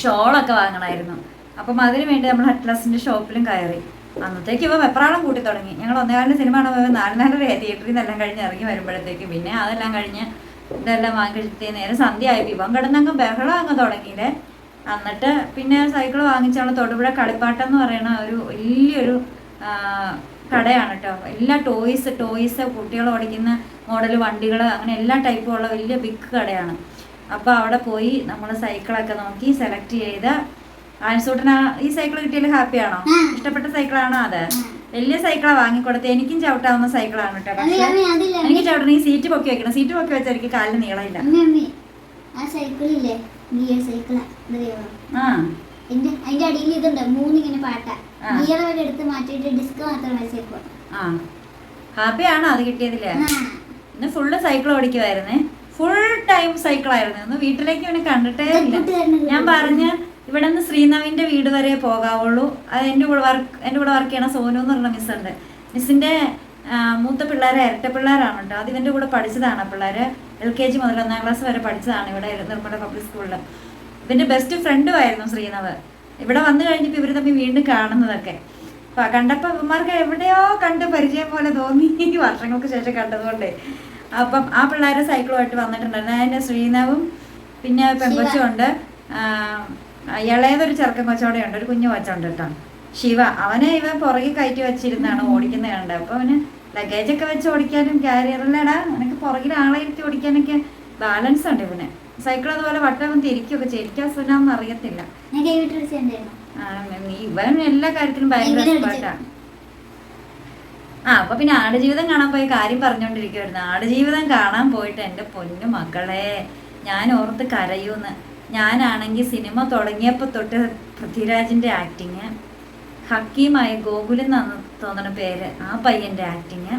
Speaker 1: ഷോളൊക്കെ വാങ്ങണമായിരുന്നു അപ്പം അതിന് വേണ്ടി നമ്മൾ അറ്റ്ലസിന്റെ ഷോപ്പിലും കയറി. അന്നത്തേക്ക് ഇവ വെപ്രാളം കൂട്ടി തുടങ്ങി. ഞങ്ങൾ ഒന്നേകാലിന് സിനിമ കാണാൻ പോയത് നാല് നാലര തിയേറ്ററിൽ നിന്നെല്ലാം കഴിഞ്ഞ് ഇറങ്ങി വരുമ്പോഴത്തേക്ക് പിന്നെ അതെല്ലാം കഴിഞ്ഞ് ഇതെല്ലാം വാങ്ങിച്ചിട്ട് നേരെ സന്ധ്യയായി. ഇവൻ കിടന്നങ്ങ് ബഹളം അങ്ങ് തുടങ്ങിയില്ലേ? എന്നിട്ട് പിന്നെ സൈക്കിൾ വാങ്ങിച്ചാണ് തൊടുപുഴ കളിപ്പാട്ടം എന്ന് പറയുന്ന ഒരു വലിയൊരു കടയാണ് കേട്ടോ എല്ലാ ടോയ്സ് ടോയ്സ് കുട്ടികൾ ഓടിക്കുന്ന മോഡൽ വണ്ടികൾ അങ്ങനെ എല്ലാ ടൈപ്പും ഉള്ള വലിയ ബിഗ് കടയാണ്. അപ്പോൾ അവിടെ പോയി നമ്മൾ സൈക്കിളൊക്കെ നോക്കി സെലക്ട് ചെയ്ത്. ആൻസൂട്ടന ഈ സൈക്കിൾ കിട്ടിയാൽ ഹാപ്പിയാണോ ഇഷ്ടപ്പെട്ട സൈക്കിളാണോ അത്? വലിയ സൈക്കിളാണ് വാങ്ങിക്കൊടുത്ത് എനിക്കും ചവിട്ടാവുന്ന സൈക്കിളാണ് കേട്ടോ പക്ഷേ എനിക്ക് ചവിട്ടണം. ഈ സീറ്റ് പൊക്കി വെക്കണം. സീറ്റ് പൊക്കി വെച്ചാൽ എനിക്ക് കാലിന് നീളമില്ല.
Speaker 2: ആ സൈക്കിളില്ലേ ഗിയർ സൈക്കിളാ ഇതറിയോ
Speaker 1: ആ.
Speaker 2: എന്റെ അതിന്റെ അടിയിൽ ഇതുണ്ട്. മൂന്നിങ്ങനെ പാട്ട.
Speaker 1: ആ.
Speaker 2: ഗിയർ വരെ എടുത്ത് മാറ്റിയിട്ട് ഡിസ്ക് മാത്രം വെച്ചേക്കുക
Speaker 1: ആ. ഹാപ്പിയാണോ അത് കിട്ടിയതിൽ? ഇന്ന് ഫുള്ള് സൈക്കിൾ ഓടിക്കുമായിരുന്നേ ഫുൾ ടൈം സൈക്കിൾ ആയിരുന്നു. ഇന്ന് വീട്ടിലേക്ക് ഇവനെ കണ്ടിട്ടേ ഇല്ല. ഞാൻ പറഞ്ഞ ഇവിടെ നിന്ന് ശ്രീനവിന്റെ വീട് വരെ പോകാവുള്ളൂ. അത് എന്റെ കൂടെ വർക്ക് എന്റെ കൂടെ വർക്ക് ചെയ്യണ സോനു എന്ന് പറഞ്ഞ മിസ്സുണ്ട് മിസ്സിന്റെ മൂത്ത പിള്ളേരെ ഇരട്ട പിള്ളേരാണ് കേട്ടോ അത് ഇവന്റെ കൂടെ പഠിച്ചതാണ് ആ പിള്ളേർ എൽ കെ ജി മുതൽ ഒന്നാം ക്ലാസ് വരെ പഠിച്ചതാണ് ഇവിടെ നിർമ്മല പബ്ലിക് സ്കൂളിൽ ഇവന്റെ ബെസ്റ്റ് ഫ്രണ്ടും ആയിരുന്നു ശ്രീനവ്. ഇവിടെ വന്നു കഴിഞ്ഞപ്പോൾ ഇവർ തമ്മിൽ വീണ്ടും കാണുന്നതൊക്കെ. അപ്പൊ കണ്ടപ്പോൾ ഇവന്മാർക്ക് എവിടെയോ കണ്ട് പരിചയം പോലെ തോന്നി. വർഷങ്ങൾക്ക് ശേഷം കണ്ടതുകൊണ്ട്. അപ്പം ആ പിള്ളേരെ സൈക്കിളുമായിട്ട് വന്നിട്ടുണ്ടായിരുന്നു. അതിന്റെ ശ്രീനവും പിന്നെ ആ, ഇളയതൊരു ചെറുക്കൻ കൊച്ചോടെ ഉണ്ട് ഒരു കുഞ്ഞു കൊച്ചുണ്ട് കേട്ടോ. ശിവ. അവനെ ഇവൻ പുറകെ കയറ്റി വെച്ചിരുന്നാണ് ഓടിക്കുന്നത് കണ്ടത്. അപ്പോൾ അവന് ലഗേജൊക്കെ വെച്ച് ഓടിക്കാനും ക്യാരിയറിലടാ അവനക്ക് പുറകിൽ ആളെ ഇരുത്തി ഓടിക്കാനൊക്കെ ബാലൻസ് ഉണ്ട് ഇവന്. സൈക്കിൾ അതുപോലെ വട്ടം തിരിക്കുകയൊക്കെ എനിക്ക് അസുഖം അറിയത്തില്ല. നീ ഇവൻ എല്ലാ കാര്യത്തിലും ഭയങ്കര ആ അപ്പൊ പിന്നെ ആടുജീവിതം കാണാൻ പോയ കാര്യം പറഞ്ഞുകൊണ്ടിരിക്കുവായിരുന്നു ആടുജീവിതം കാണാൻ പോയിട്ട് എന്റെ പൊന്നു മക്കളെ ഞാൻ ഓർത്ത് കരയൂന്ന്. ഞാനാണെങ്കിൽ സിനിമ തുടങ്ങിയപ്പോൾ തൊട്ട് പൃഥ്വിരാജിന്റെ ആക്ടിങ് ഹക്കീമായ ഗോകുലൻ എന്നാണ് തോന്നുന്ന പേര് ആ പയ്യന്റെ ആക്ടിങ്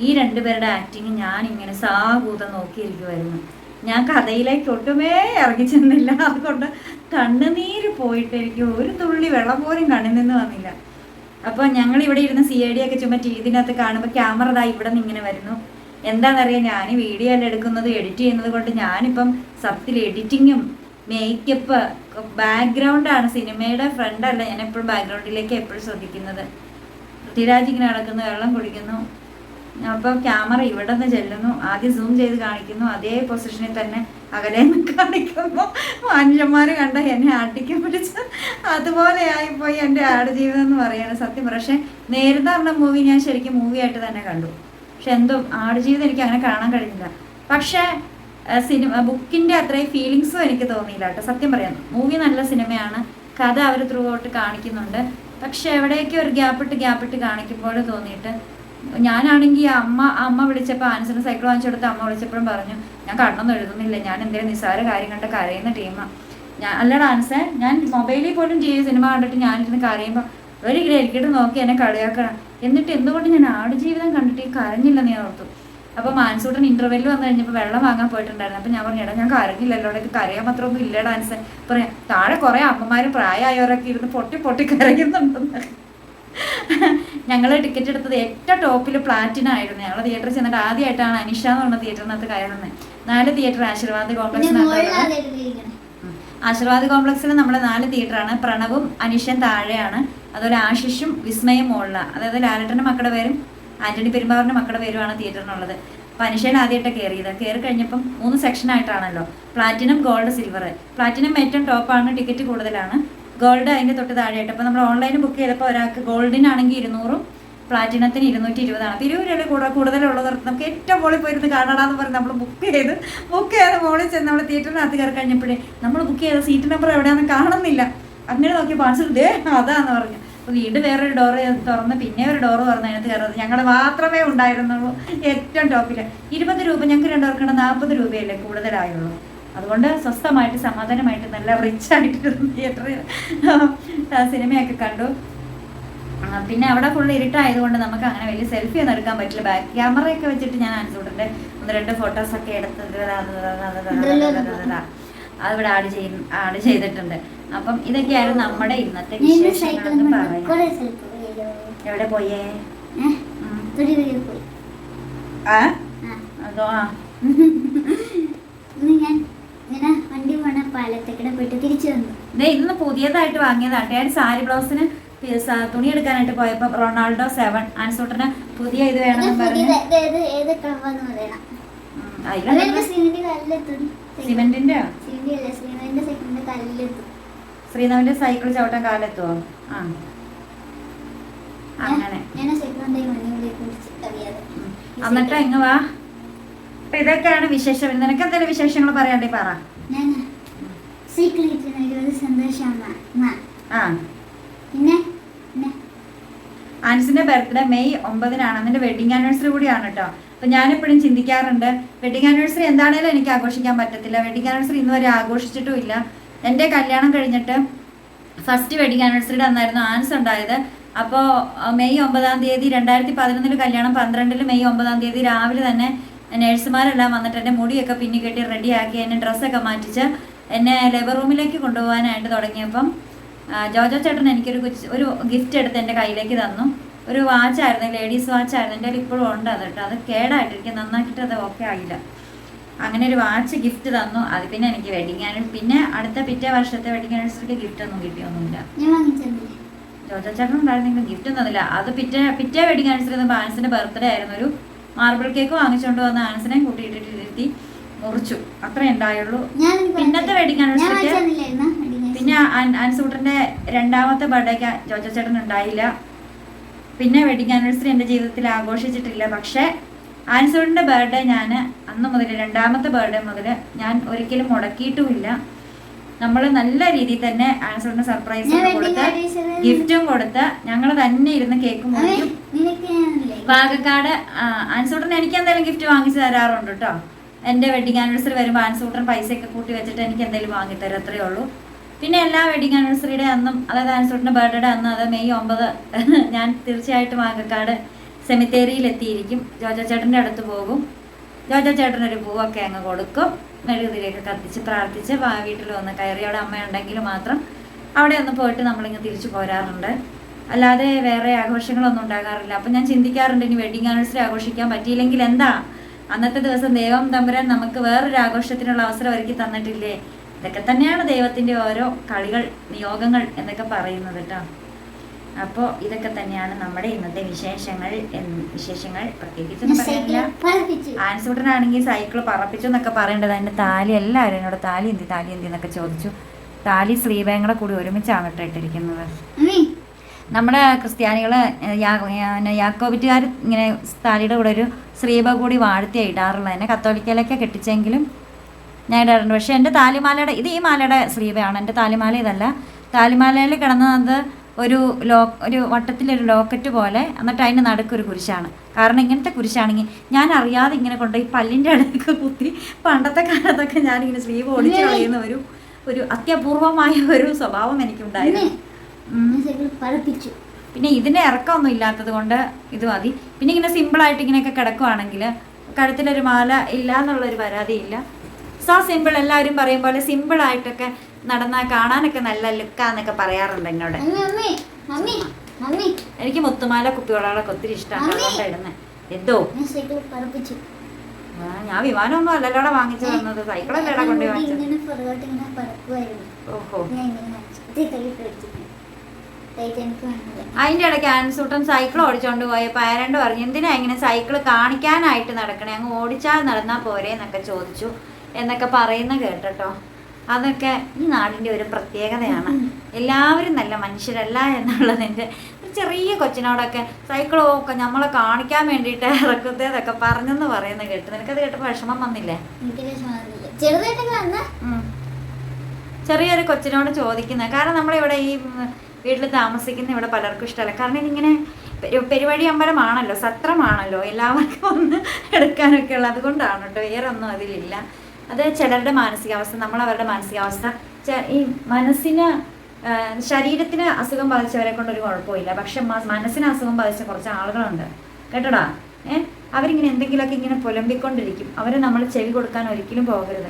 Speaker 1: ഈ രണ്ടുപേരുടെ ആക്ടിങ് ഞാൻ ഇങ്ങനെ സാകൂതം നോക്കിയിരിക്കുമായിരുന്നു ഞാൻ കഥയിലേക്ക് ഒട്ടുമേ ഇറങ്ങി ചെന്നില്ല അതുകൊണ്ട് കണ്ണുനീര് പോയിട്ട് എനിക്ക് ഒരു തുള്ളി വെള്ളം പോലും കണ്ണിൽ നിന്ന് വന്നില്ല. അപ്പോൾ ഞങ്ങൾ ഇവിടെ ഇരുന്ന് സി ഐ ഡി ഒക്കെ ചുമ്മാ ടി വിനകത്ത് കാണുമ്പോൾ ക്യാമറ ദാ ഇവിടെ നിന്ന് ഇങ്ങനെ വരുന്നു. എന്താണെന്നറിയാം ഞാൻ വീഡിയോ എല്ലാം എടുക്കുന്നത്? എഡിറ്റ് ചെയ്യുന്നത് കൊണ്ട് ഞാനിപ്പം സത്യത്തിൽ എഡിറ്റിങ്ങും മേക്കപ്പ് ബാക്ക്ഗ്രൗണ്ടാണ് സിനിമയുടെ ഫ്രണ്ടല്ല ഞാൻ എപ്പോഴും ബാക്ക്ഗ്രൗണ്ടിലേക്ക് എപ്പോഴും ശ്രദ്ധിക്കുന്നത്. പൃഥ്വിരാജ് ഇങ്ങനെ നടക്കുന്നു വെള്ളം കുടിക്കുന്നു. അപ്പോൾ ക്യാമറ ഇവിടെ നിന്ന് ചെല്ലുന്നു. ആദ്യം സൂം ചെയ്ത് കാണിക്കുന്നു. അതേ പൊസിഷനിൽ തന്നെ അകലെ നിന്ന് കാണിക്കുന്നു. മനുഷ്യന്മാർ കണ്ട എന്നെ ആട്ടിക്ക് പിടിച്ച്. അതുപോലെ ആയിപ്പോയി എന്റെ ആടുജീവിതം എന്ന് പറയുന്നത് സത്യം. പക്ഷേ നേരത്തെ പറഞ്ഞ മൂവി ഞാൻ ശരിക്കും മൂവിയായിട്ട് തന്നെ കണ്ടു. പക്ഷെ എന്തോ ആടുജീവിതം എനിക്ക് അങ്ങനെ കാണാൻ കഴിഞ്ഞില്ല. പക്ഷേ സിനിമ ബുക്കിന്റെ അത്രയും ഫീലിങ്സും എനിക്ക് തോന്നിയില്ല കേട്ടോ. സത്യം പറയാം. മൂവി നല്ല സിനിമയാണ്. കഥ അവർ ത്രൂ ഔട്ട് കാണിക്കുന്നുണ്ട്. പക്ഷെ എവിടെയൊക്കെ ഒരു ഗ്യാപ്പിട്ട് ഗ്യാപ്പിട്ട് കാണിക്കുമ്പോൾ തോന്നിയിട്ട് ഞാനാണെങ്കിൽ അമ്മ അമ്മ വിളിച്ചപ്പോൾ ആൻസറിന് സൈക്കിൾ വാങ്ങിച്ചു കൊടുത്ത് അമ്മ വിളിച്ചപ്പോഴും പറഞ്ഞു ഞാൻ കണ്ണൊന്നും എഴുതുന്നില്ല ഞാൻ എന്തെങ്കിലും നിസ്സാര കാര്യം കണ്ട് കരയുന്ന ടീമാണ് ഞാൻ അല്ലടാ ആൻസർ ഞാൻ മൊബൈലിൽ പോലും ചെയ്യ സിനിമ കണ്ടിട്ട് ഞാനിരുന്ന് കരയുമ്പോൾ ഒരു ഗ്രേക്കിട്ട് നോക്കി എന്നെ കളിയാക്കണം. എന്നിട്ട് എന്തുകൊണ്ട് ഞാൻ ആട് ജീവിതം കണ്ടിട്ട് ഈ കരഞ്ഞില്ലെന്ന് ഞാൻ ഓർത്തു. അപ്പോൾ മാൻസൂട്ടൻ ഇന്റർവെല്ലിൽ വന്നു കഴിഞ്ഞപ്പോൾ വെള്ളം വാങ്ങാൻ പോയിട്ടുണ്ടായിരുന്നു. അപ്പോൾ ഞാൻ പറഞ്ഞു എടാ ഞാൻ കരഞ്ഞില്ലല്ലോ ഇത് കരയാൻ മാത്രമൊന്നും ഇല്ല ഡാൻസ് പറയാം താഴെ കുറേ അമ്മമാരും പ്രായമായവരൊക്കെ ഇരുന്ന് പൊട്ടി പൊട്ടി കരയുന്നുണ്ടെന്ന്. ഞങ്ങൾ ടിക്കറ്റ് എടുത്തത് ഏറ്റവും ടോപ്പിൽ പ്ലാറ്റിനം ആയിരുന്നു. ഞങ്ങൾ തിയേറ്ററിൽ ചെന്നിട്ട് ആദ്യമായിട്ടാണ് അനിഷ എന്ന് പറഞ്ഞ തിയേറ്ററിനകത്ത് കയറുന്നത് നാല് തിയേറ്റർ ആശീർവാദ് കോംപ്ലക്സ് ആശീർവാദ് കോംപ്ലക്സിൽ നമ്മൾ നാല് തിയേറ്ററാണ് പ്രണവും അനിഷൻ താഴെയാണ്. അതുപോലെ ആശിഷും വിസ്മയും മുകളിലാണ് അതായത് ലാലട്ടന്റെ മക്കളുടെ പേരും ആന്റണി പെരുമ്പാവറിന്റെ മക്കളുടെ പേരുമാണ് തിയേറ്ററിനുള്ളത് അപ്പോൾ അനിഷയിൽ ആദ്യമായിട്ട് കയറിയത് കയറി കഴിഞ്ഞപ്പം മൂന്ന് സെക്ഷൻ ആയിട്ടാണല്ലോ. പ്ലാറ്റിനം ഗോൾഡ് സിൽവർ പ്ലാറ്റിനം ഏറ്റവും ടോപ്പാണ് ടിക്കറ്റ് കൂടുതലാണ്. ഗോൾഡ് അതിന്റെ തൊട്ട് താഴെയായിട്ട്. അപ്പോൾ നമ്മൾ ഓൺലൈനിൽ ബുക്ക് ചെയ്തപ്പോൾ ഒരാൾക്ക് ഗോൾഡിനാണെങ്കിൽ ഇരുന്നൂറും പ്ലാറ്റിനത്തിന് ഇരുന്നൂറ്റി ഇരുപതാണ് അപ്പോൾ ഇരുപത് രൂപ കൂടുതൽ കൂടുതലുള്ളത് നമുക്ക് ഏറ്റവും മുകളിൽ പോയിരുന്ന് കാണണമെന്ന് പറഞ്ഞ് നമ്മൾ ബുക്ക് ചെയ്ത് ബുക്ക് ചെയ്ത് മുകളിൽ ചെന്ന് നമ്മൾ തിയേറ്ററിനകത്ത് കയറി കഴിഞ്ഞപ്പോഴേ നമ്മൾ ബുക്ക് ചെയ്ത സീറ്റ് നമ്പർ എവിടെയാണെന്ന് കാണുന്നില്ല. അങ്ങനെ നോക്കി പാർസൽ ദേ അതാന്ന് പറഞ്ഞു. അപ്പോൾ വീണ്ടും വേറൊരു ഡോറ് തുറന്ന് പിന്നെ ഒരു ഡോറ് തുറന്ന് അതിനകത്ത് കയറുന്നത് ഞങ്ങൾ മാത്രമേ ഉണ്ടായിരുന്നുള്ളൂ ഏറ്റവും ടോപ്പിൽ ഇരുപത് രൂപ ഞങ്ങൾക്ക് രണ്ടുപേർക്കുണ്ട് നാൽപ്പത് രൂപയല്ലേ കൂടുതലായുള്ളൂ. അതുകൊണ്ട് സ്വസ്ഥമായിട്ട് സമാധാനമായിട്ട് നല്ല റിച്ച് ആയിട്ട് തിയേറ്ററിൽ സിനിമയൊക്കെ കണ്ടു പിന്നെ അവിടെ ഫുൾ ഇരുട്ടായതുകൊണ്ട് നമുക്ക് അങ്ങനെ വലിയ സെൽഫി ഒന്നും എടുക്കാൻ പറ്റില്ല ബാക്ക് ക്യാമറയൊക്കെ വെച്ചിട്ട് ഞാൻ ആൻസൂട്ടിന്റെ ഒന്ന് രണ്ട് ഫോട്ടോസ് ഒക്കെ എടുത്ത് അതിവിടെ ആഡ് ചെയ്യും ആഡ് ചെയ്തിട്ടുണ്ട് അപ്പം ഇതൊക്കെയായിരുന്നു നമ്മുടെ ഇന്നത്തെ എവിടെ പോയേ ആ അതോ ആ
Speaker 2: ഇന്ന് ഞാൻ ഇങ്ങനെ വണ്ടി പോണ പാലത്തേക്കിടെ പോയിട്ട് തിരിച്ചു വന്നു.
Speaker 1: ഇതേ ഇന്ന് പുതിയതായിട്ട് വാങ്ങിയതാണ്. ഞാൻ സാരി ബ്ലൗസിന് തുണി എടുക്കാനായിട്ട് പോയപ്പോൾ റൊണാൾഡോ സെവൻ ആൻസൂട്ടിന് പുതിയ ഇത്
Speaker 2: വേണം
Speaker 1: സിമെന്റിന്റെ ശ്രീനവിന്റെ സൈക്കിൾ ചവിട്ടാൻ കാലെത്തുവോ? ആ. അങ്ങനെ. എന്നിട്ട് വാ? അപ്പൊ ഇതൊക്കെയാണ് വിശേഷം. നിനക്ക് എന്തെങ്കിലും വിശേഷങ്ങൾ പറയാണ്ടേ പറ. ആൻസിന്റെ ബർത്ത്ഡേ മെയ് ഒമ്പതിനാണ്. അതിന്റെ വെഡിങ് ആനിവേഴ്സറി കൂടിയാണ് കേട്ടോ അപ്പൊ ഞാനെപ്പോഴും ചിന്തിക്കാറുണ്ട് വെഡിങ് ആനിവേഴ്സറി എന്താണേലും എനിക്ക് ആഘോഷിക്കാൻ പറ്റത്തില്ല. വെഡിങ് ആനിവേഴ്സറി ഇന്ന് വരെ ആഘോഷിച്ചിട്ടും ഇല്ല. എന്റെ കല്യാണം കഴിഞ്ഞിട്ട് ഫസ്റ്റ് വെഡിങ് ആനിവേഴ്സറിയുടെ അന്നായിരുന്നു ആൻസ് ഉണ്ടായത്. അപ്പോൾ മെയ് ഒമ്പതാം തീയതി രണ്ടായിരത്തി പതിനൊന്നിൽ കല്യാണം പന്ത്രണ്ടിൽ മെയ് ഒമ്പതാം തീയതി രാവിലെ തന്നെ നേഴ്സുമാരെല്ലാം വന്നിട്ട് എന്റെ മുടിയൊക്കെ പിന്നി കെട്ടി റെഡിയാക്കി എന്നെ ഡ്രസ്സൊക്കെ മാറ്റിച്ച് എന്നെ ലേബർ റൂമിലേക്ക് കൊണ്ടുപോകാനായിട്ട് തുടങ്ങിയപ്പം ജോജോ ചേട്ടൻ എനിക്കൊരു ഒരു ഗിഫ്റ്റ് എടുത്ത് എന്റെ കയ്യിലേക്ക് തന്നു. ഒരു വാച്ചായിരുന്നു ലേഡീസ് വാച്ചായിരുന്നു എന്റെ കയ്യിൽ ഇപ്പോഴും ഉണ്ട് അത് കേട്ടോ. അത് കേടായിട്ടിരിക്കും. നന്നാക്കിയിട്ട് അത് ഓക്കെ ആയില്ല. അങ്ങനെ ഒരു വാച്ച് ഗിഫ്റ്റ് തന്നു. അത് പിന്നെ എനിക്ക് വെഡിങ് ആനിവേഴ്സറി പിന്നെ അടുത്ത പിറ്റേ വർഷത്തെ വെഡിങ് ആനിവേഴ്സറിക്ക് ഗിഫ്റ്റ് ഒന്നും കിട്ടിയൊന്നുമില്ല. ജോജോ ചേട്ടൻ ഉണ്ടായിരുന്നെങ്കിലും ഗിഫ്റ്റ് ഒന്നും തന്നില്ല. അത് പിറ്റേ പിറ്റേ വെഡിങ് ആനിവേഴ്സറി ആൻസിന്റെ ബർത്ത്ഡേ ആയിരുന്നു. ഒരു മാർബിൾ കേക്ക് വാങ്ങിച്ചുകൊണ്ട് വന്ന ആൻസിനെ കൂട്ടിയിട്ടിട്ട് ഇരുത്തി. മുറിച്ചു അത്രേ ഉണ്ടായുള്ളൂ. പിന്നത്തെ വെഡിങ്
Speaker 2: ഞാൻ
Speaker 1: anniversary ക്ക്
Speaker 2: വാങ്ങിച്ചെന്നില്ലായിരുന്നോ wedding
Speaker 1: പിന്നെ
Speaker 2: anniversary?
Speaker 1: രണ്ടാമത്തെ ബർത്ത്ഡേക്ക് ജോജോ ചേട്ടൻ ഉണ്ടായില്ല. പിന്നെ വെഡിങ് ആനിവേഴ്സറി എന്റെ ജീവിതത്തിൽ ആഘോഷിച്ചിട്ടില്ല. പക്ഷേ ആൻസൂട്ടന്റെ ബർത്ത്ഡേ ഞാൻ അന്ന് മുതൽ രണ്ടാമത്തെ ബർത്ത്ഡേ മുതൽ ഞാൻ ഒരിക്കലും മുടക്കിയിട്ടുമില്ല. നമ്മൾ നല്ല രീതിയിൽ തന്നെ ആൻസൂട്ടിന് സർപ്രൈസ് കൊടുത്ത് ഗിഫ്റ്റും കൊടുത്ത് ഞങ്ങൾ തന്നെ ഇരുന്ന് കേക്ക് മുറിക്കും. പാകക്കാട് ആൻസൂട്ടിന് എനിക്ക് എന്തായാലും ഗിഫ്റ്റ് വാങ്ങിച്ചു തരാറുണ്ട് കേട്ടോ എന്റെ വെഡിങ് ആനിവേഴ്സറി വരുമ്പോൾ ആൻസൂട്ടൻ പൈസയൊക്കെ കൂട്ടി വെച്ചിട്ട് എനിക്ക് എന്തെങ്കിലും വാങ്ങിത്തരും അത്രേ ഉള്ളൂ. പിന്നെ എല്ലാ വെഡിങ് ആനിവേഴ്സറിയുടെ അന്നും അതായത് ആൻസൂട്ടിന്റെ ബർത്ത്ഡേ അന്നും അത് മെയ് ഒമ്പത് ഞാൻ തീർച്ചയായിട്ടും ആകക്കാട് സെമിത്തേരിയിൽ എത്തിയിരിക്കും ജോജോ ചേട്ടന്റെ അടുത്ത് പോകും. ജോജോ ചേട്ടനൊരു പൂവൊക്കെ അങ്ങ് കൊടുക്കും. മെഴുകുതിരിയൊക്കെ കത്തിച്ച് പ്രാർത്ഥിച്ച് വീട്ടിൽ വന്ന് കയറി അവിടെ അമ്മയുണ്ടെങ്കിൽ മാത്രം അവിടെ ഒന്ന് പോയിട്ട് നമ്മളിങ്ങ് തിരിച്ചു പോരാറുണ്ട്. അല്ലാതെ വേറെ ആഘോഷങ്ങളൊന്നും ഉണ്ടാകാറില്ല. അപ്പം ഞാൻ ചിന്തിക്കാറുണ്ട് ഇനി വെഡിങ് ആനിവേഴ്സറി ആഘോഷിക്കാൻ പറ്റിയില്ലെങ്കിൽ എന്താ? അന്നത്തെ ദിവസം ദൈവം തമ്പുരാൻ നമുക്ക് വേറൊരു ആഘോഷത്തിനുള്ള അവസരം ഒരുക്കി തന്നിട്ടില്ലേ? ഇതൊക്കെ തന്നെയാണ് ദൈവത്തിന്റെ ഓരോ കളികൾ നിയോഗങ്ങൾ എന്നൊക്കെ പറയുന്നത് കേട്ടോ. അപ്പോൾ ഇതൊക്കെ തന്നെയാണ് നമ്മുടെ ഇന്നത്തെ വിശേഷങ്ങൾ വിശേഷങ്ങൾ. പ്രത്യേകിച്ചൊന്നും പറയാനില്ല ആൻസൂട്ടനാണെങ്കിൽ സൈക്കിൾ പറപ്പിച്ചു. എന്നൊക്കെ പറയേണ്ടത്. അതിന്റെ താലി എല്ലാവരും എന്നോട് താലി എന്തി താലി എന്തി എന്നൊക്കെ ചോദിച്ചു. താലി ശ്രീവേങ്ങളെ കൂടി ഒരുമിച്ചാണ് കേട്ടോ ഇട്ടിരിക്കുന്നത്. നമ്മുടെ ക്രിസ്ത്യാനികൾ യാക്കോബിറ്റുകാർ ഇങ്ങനെ താലിയുടെ കൂടെ ഒരു സ്ത്രീബ കൂടി വാഴ്ത്തി ഇടാറുള്ളത്. എന്നെ കത്തോലിക്കയിലൊക്കെ കെട്ടിച്ചെങ്കിലും ഞാൻ ഇടാറുണ്ട്. പക്ഷേ എന്റെ താലിമാലയുടെ ഇത് ഈ മാലയുടെ സ്ത്രീബയാണ് എന്റെ താലിമാല ഇതല്ല. താലിമാലയിൽ കിടന്നത് ഒരു ലോ ഒരു വട്ടത്തിലൊരു ലോക്കറ്റ് പോലെ എന്നിട്ട് അതിന്റെ നടുക്കൊരു കുരിശാണ്. കാരണം ഇങ്ങനത്തെ കുരിശാണെങ്കിൽ ഞാൻ അറിയാതെ ഇങ്ങനെ കൊണ്ട് ഈ പല്ലിന്റെ അടുക്ക് കുത്തി പണ്ടത്തെ കാലത്തൊക്കെ ഞാനിങ്ങനെ സ്ലീവ് ഓടിച്ചു കളയുന്ന ഒരു ഒരു അത്യപൂർവമായ ഒരു സ്വഭാവം എനിക്കുണ്ടായിരുന്നു.
Speaker 2: പറപ്പിച്ചു
Speaker 1: പിന്നെ ഇതിന്റെ ഇറക്കമൊന്നും ഇല്ലാത്തത് കൊണ്ട് ഇത് മതി. പിന്നെ ഇങ്ങനെ സിമ്പിളായിട്ട് ഇങ്ങനെയൊക്കെ കിടക്കുവാണെങ്കിൽ കഴുത്തിലൊരു മാല ഇല്ല എന്നുള്ളൊരു പരാതിയില്ല സോ സിമ്പിൾ എല്ലാവരും പറയും പോലെ സിമ്പിൾ ആയിട്ടൊക്കെ നടന്നാൽ കാണാനൊക്കെ നല്ല ലുക്കാന്നൊക്കെ പറയാറുണ്ട് എന്നോട്. എനിക്ക് മുത്തുമാല കുപ്പിവളകളൊക്കെ ഒത്തിരി ഇഷ്ടമാണ് ഇടുന്നത് എന്തോ?
Speaker 2: ഞാൻ
Speaker 1: വിമാനമൊന്നും അല്ലല്ലോടെ വാങ്ങിച്ചു തന്നത്. സൈക്കിളല്ലേടാ കൊണ്ടുപോയി ഓഹോ. അതിന്റെ ഇടയ്ക്ക് ആൻസൂട്ടൻ സൈക്കിൾ ഓടിച്ചോണ്ട് പോയപ്പോൾ ആരണ്ട് പറഞ്ഞു എന്തിനാ ഇങ്ങനെ സൈക്കിൾ കാണിക്കാനായിട്ട് നടക്കണേ? അങ്ങ് ഓടിച്ചാൽ നടന്നാൽ പോരെ? എന്നൊക്കെ ചോദിച്ചു. എന്നൊക്കെ പറയുന്ന കേട്ടോ അതൊക്കെ ഈ നാടിന്റെ ഒരു പ്രത്യേകതയാണ്. എല്ലാവരും നല്ല മനുഷ്യരല്ല എന്നുള്ളതിന്റെ ഒരു ചെറിയ കൊച്ചിനോടൊക്കെ സൈക്കിളൊക്കെ നമ്മളെ കാണിക്കാൻ വേണ്ടിയിട്ട് ഇറക്കുന്നതൊക്കെ പറഞ്ഞെന്ന് പറയുന്ന കേട്ടു. നിനക്കത് കേട്ടപ്പോൾ വിഷമം വന്നില്ലേ. ചെറിയൊരു കൊച്ചിനോട് ചോദിക്കുന്നത് കാരണം നമ്മളിവിടെ ഈ വീട്ടിൽ താമസിക്കുന്ന ഇവിടെ പലർക്കും ഇഷ്ടമല്ല. കാരണം ഇതിങ്ങനെ പെരു- പെരുവഴി അമ്പലമാണല്ലോ സത്രമാണല്ലോ എല്ലാവർക്കും ഒന്ന് എടുക്കാനൊക്കെ ഉള്ളത്. അതുകൊണ്ടാണ് കേട്ടോ വേറെ ഒന്നും അതിലില്ല. അത് ചിലരുടെ മാനസികാവസ്ഥ നമ്മളവരുടെ മാനസികാവസ്ഥ. ഈ മനസ്സിന് ശരീരത്തിന് അസുഖം ബാധിച്ചവരെ കൊണ്ട് ഒരു കുഴപ്പമില്ല. പക്ഷെ മനസ്സിന് അസുഖം ബാധിച്ച കുറച്ച് ആളുകളുണ്ട്. കേട്ടോടാ? ഏ? അവരിങ്ങനെ എന്തെങ്കിലുമൊക്കെ ഇങ്ങനെ പുലമ്പിക്കൊണ്ടിരിക്കും. അവരെ നമ്മൾ ചെവി കൊടുക്കാൻ ഒരിക്കലും പോകരുത്.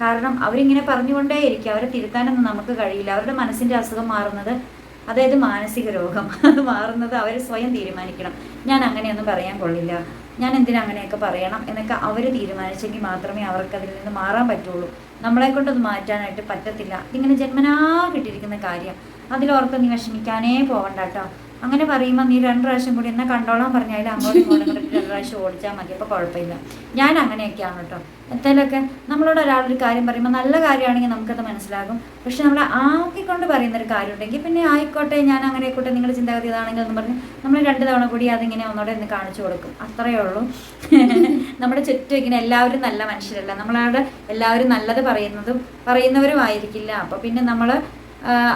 Speaker 1: കാരണം അവരിങ്ങനെ പറഞ്ഞുകൊണ്ടേയിരിക്കും. അവരെ തിരുത്താനൊന്നും നമുക്ക് കഴിയില്ല. അവരുടെ മനസ്സിന്റെ അസുഖം മാറുന്നത് അതായത് മാനസിക രോഗം. അത് മാറുന്നത് അവർ സ്വയം തീരുമാനിക്കണം. ഞാൻ അങ്ങനെയൊന്നും പറയാൻ കൊള്ളില്ല. ഞാൻ എന്തിനാ അങ്ങനെയൊക്കെ പറയണം എന്നൊക്കെ അവർ തീരുമാനിച്ചെങ്കിൽ മാത്രമേ അവർക്ക് അതിൽ നിന്ന് മാറാൻ പറ്റുള്ളൂ. നമ്മളെ കൊണ്ടത് മാറ്റാനായിട്ട് പറ്റത്തില്ല. ഇതിങ്ങനെ ജന്മനാ കിട്ടിയിരിക്കുന്ന കാര്യം. അതിലോർത്ത് നീ വിഷമിക്കാനേ പോകണ്ട കേട്ടോ. അങ്ങനെ പറയുമ്പോൾ നീ രണ്ട് പ്രാവശ്യം കൂടി എന്നെ കണ്ടോളാൻ പറഞ്ഞാൽ അങ്ങോട്ടും ഇങ്ങോട്ടും രണ്ട് പ്രാവശ്യം ഓടിച്ചാൽ മതി അപ്പോൾ കുഴപ്പമില്ല ഞാൻ അങ്ങനെയൊക്കെയാണ് കേട്ടോ. എന്തായാലൊക്കെ നമ്മളോട് ഒരാളൊരു കാര്യം പറയുമ്പോൾ നല്ല കാര്യമാണെങ്കിൽ നമുക്കത് മനസ്സിലാകും. പക്ഷെ നമ്മൾ ആക്കിക്കൊണ്ട് പറയുന്ന ഒരു കാര്യം ഉണ്ടെങ്കിൽ പിന്നെ ആയിക്കോട്ടെ ഞാൻ അങ്ങനെ ആയിക്കോട്ടെ നിങ്ങളുടെ ചിന്താഗതി ഇതാണെങ്കിൽ എന്ന് പറഞ്ഞ് നമ്മൾ രണ്ട് തവണ കൂടി അതിങ്ങനെ ഒന്നോടെ ഒന്ന് കാണിച്ചു കൊടുക്കും. അത്രയേ ഉള്ളൂ. നമ്മുടെ ചുറ്റും ഇങ്ങനെ എല്ലാവരും നല്ല മനുഷ്യരല്ല. നമ്മളവിടെ എല്ലാവരും നല്ലത് പറയുന്നതും പറയുന്നവരും ആയിരിക്കില്ല അപ്പോൾ പിന്നെ നമ്മൾ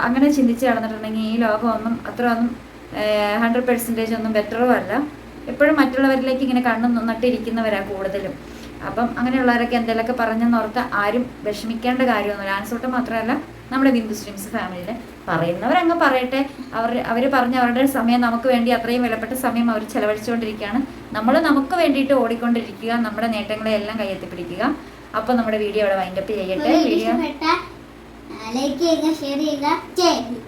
Speaker 1: അങ്ങനെ ചിന്തിച്ച് നടന്നിട്ടുണ്ടെങ്കിൽ ഈ ലോകമൊന്നും അത്ര ഒന്നും ഹൺഡ്രഡ് പെർസെന്റേജ് ഒന്നും ബെറ്ററും അല്ല. എപ്പോഴും മറ്റുള്ളവരിലേക്ക് ഇങ്ങനെ കണ്ണു നന്നിട്ടിരിക്കുന്നവരാണ് കൂടുതലും. അപ്പം അങ്ങനെയുള്ളവരൊക്കെ എന്തെങ്കിലുമൊക്കെ പറഞ്ഞെന്നോർത്ത് ആരും വിഷമിക്കേണ്ട കാര്യമൊന്നുമില്ല. ആൻസോട്ട് മാത്രമല്ല നമ്മുടെ ബിന്ദു സ്ട്രീംസ് ഫാമിലിയിൽ പറയുന്നവരങ്ങ് പറയട്ടെ. അവർ അവർ പറഞ്ഞ അവരുടെ സമയം നമുക്ക് വേണ്ടി അത്രയും വിലപ്പെട്ട സമയം അവർ ചെലവഴിച്ചുകൊണ്ടിരിക്കുകയാണ്. നമ്മൾ നമുക്ക് വേണ്ടിയിട്ട് ഓടിക്കൊണ്ടിരിക്കുക. നമ്മുടെ നേട്ടങ്ങളെ എല്ലാം കയ്യെത്തിപ്പിടിക്കുക അപ്പോൾ നമ്മുടെ വീഡിയോ ഇവിടെ വൈൻഡപ്പ് ചെയ്യട്ടെ വീഡിയോ
Speaker 2: ലൈക്ക് ചെയ്യുക ഷെയർ ചെയ്യുക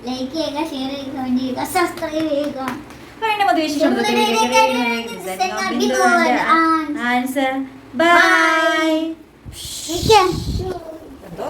Speaker 2: ലൈക്ക് ചെയ്യുക ഷെയർ ചെയ്യുക കമന്റ് ചെയ്യുക സബ്സ്ക്രൈബ് ചെയ്യുക.
Speaker 1: ആൻസർ ബൈ എന്തോ